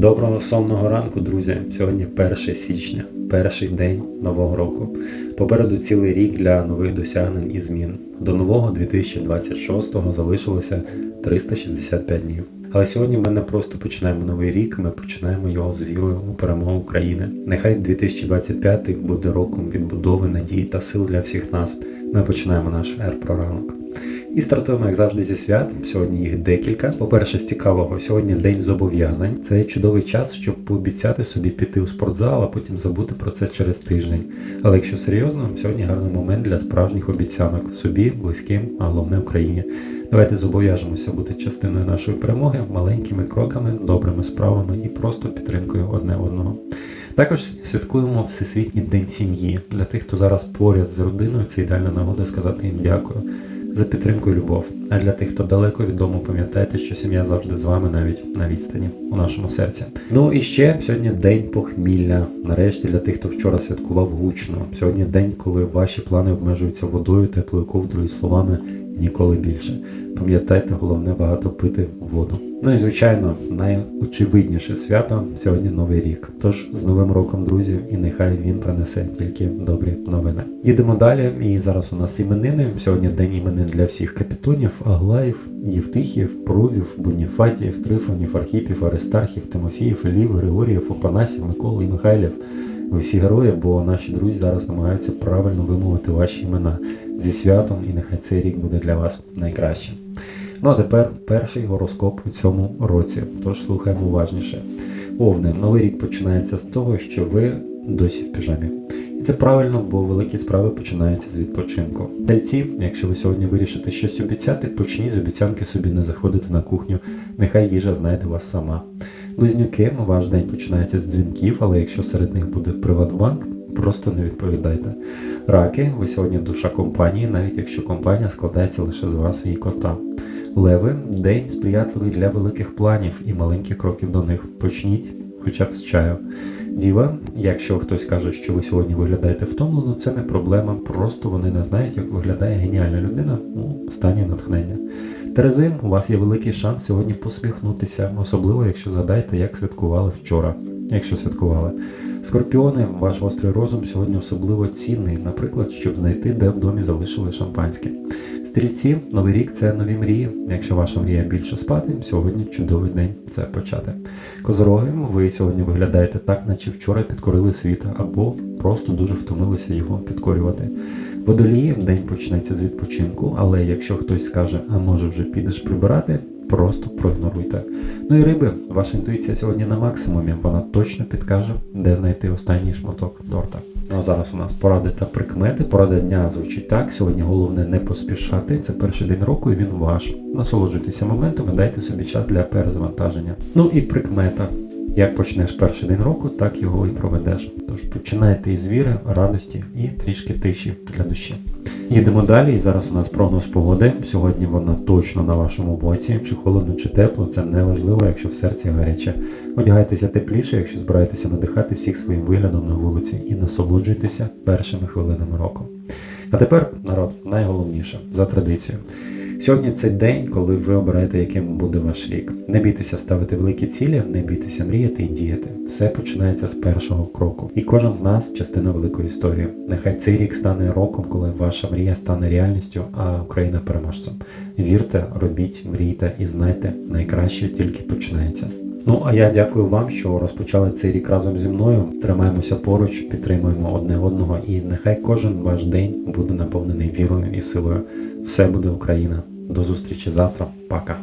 Доброго сонного ранку, друзі. Сьогодні 1 січня, перший день нового року. Попереду цілий рік для нових досягнень і змін. До нового 2026-го залишилося 365 днів. Але сьогодні ми не просто починаємо новий рік, ми починаємо його з вірою у перемогу України. Нехай 2025 буде роком відбудови, надії та сил для всіх нас. Ми починаємо наш ер про ранок. І стартуємо, як завжди, зі свят. Сьогодні їх декілька. По-перше, з цікавого, сьогодні день зобов'язань. Це чудовий час, щоб пообіцяти собі піти у спортзал, а потім забути про це через тиждень. Але якщо серйозно, сьогодні гарний момент для справжніх обіцянок собі, близьким, а головне Україні. Давайте зобов'яжемося бути частиною нашої перемоги маленькими кроками, добрими справами і просто підтримкою одне одного. Також святкуємо Всесвітній день сім'ї. Для тих, хто зараз поряд з родиною, це ідеальна нагода сказати їм дякую за підтримку і любов. А для тих, хто далеко від дому, пам'ятайте, що сім'я завжди з вами, навіть на відстані у нашому серці. Ну і ще сьогодні день похмілля. Нарешті для тих, хто вчора святкував гучно. Сьогодні день, коли ваші плани обмежуються водою, теплою ковдрою словами ніколи більше. Пам'ятайте, головне багато пити воду. Ну і звичайно, найочевидніше свято сьогодні новий рік. Тож з новим роком, друзі, і нехай він принесе тільки добрі новини. Їдемо далі. І зараз у нас іменини. Сьогодні день іменин для всіх капітонів, Аглаїв, Євтихів, Провів, Буніфатів, Трифонів, Архіпів, Аристархів, Тимофіїв, Елів, Григоріїв, Опанасів, Миколи і Михайлів. Ви всі герої, бо наші друзі зараз намагаються правильно вимовити ваші імена зі святом, і нехай цей рік буде для вас найкращим. Ну а тепер перший гороскоп у цьому році. Тож слухаємо уважніше. Овни, новий рік починається з того, що ви досі в піжамі. І це правильно, бо великі справи починаються з відпочинку. Тельці, якщо ви сьогодні вирішите щось обіцяти, почніть з обіцянки собі не заходити на кухню. Нехай їжа знайде вас сама. Близнюки, ваш день починається з дзвінків, але якщо серед них буде Приватбанк, просто не відповідайте. Раки, ви сьогодні душа компанії, навіть якщо компанія складається лише з вас і кота. Леви, день сприятливий для великих планів і маленьких кроків до них. Почніть хоча б з чаю. Діва, якщо хтось каже, що ви сьогодні виглядаєте втомлено, це не проблема. Просто вони не знають, як виглядає геніальна людина у стані натхнення. Терези, у вас є великий шанс сьогодні посміхнутися, особливо якщо згадаєте, як святкували вчора, якщо святкували. Скорпіони, ваш гострий розум сьогодні особливо цінний, наприклад, щоб знайти, де в домі залишили шампанське. Стрільці, новий рік це нові мрії. Якщо ваша мрія більше спати, сьогодні чудовий день це почати. Козороги, ви сьогодні виглядаєте так, наче вчора підкорили світ, або просто дуже втомилися його підкорювати. Водолії, день почнеться з відпочинку, але якщо хтось скаже, а може вже підеш прибирати, просто проігноруйте. Ну і риби, ваша інтуїція сьогодні на максимумі, вона точно підкаже, де знайти останній шматок торта. Ну а зараз у нас поради та прикмети. Порада дня звучить так. Сьогодні головне не поспішати. Це перший день року і він ваш. Насолоджуйтеся моментом і дайте собі час для перезавантаження. Ну і прикмета. Як почнеш перший день року, так його і проведеш. Тож починайте із віри, радості і трішки тиші для душі. Їдемо далі, і зараз у нас прогноз погоди. Сьогодні вона точно на вашому боці, чи холодно, чи тепло, це не важливо, якщо в серці гаряче. Одягайтеся тепліше, якщо збираєтеся надихати всіх своїм виглядом на вулиці і насолоджуйтеся першими хвилинами року. А тепер, народ, найголовніше за традицією. Сьогодні цей день, коли ви обираєте, яким буде ваш рік. Не бійтеся ставити великі цілі, не бійтеся мріяти і діяти. Все починається з першого кроку. І кожен з нас частина великої історії. Нехай цей рік стане роком, коли ваша мрія стане реальністю, а Україна переможцем. Вірте, робіть, мрійте і знайте, найкраще тільки починається. Ну а я дякую вам, що розпочали цей рік разом зі мною. Тримаємося поруч, підтримуємо одне одного, і нехай кожен ваш день буде наповнений вірою і силою. Все буде Україна. До зустрічі завтра. Пока.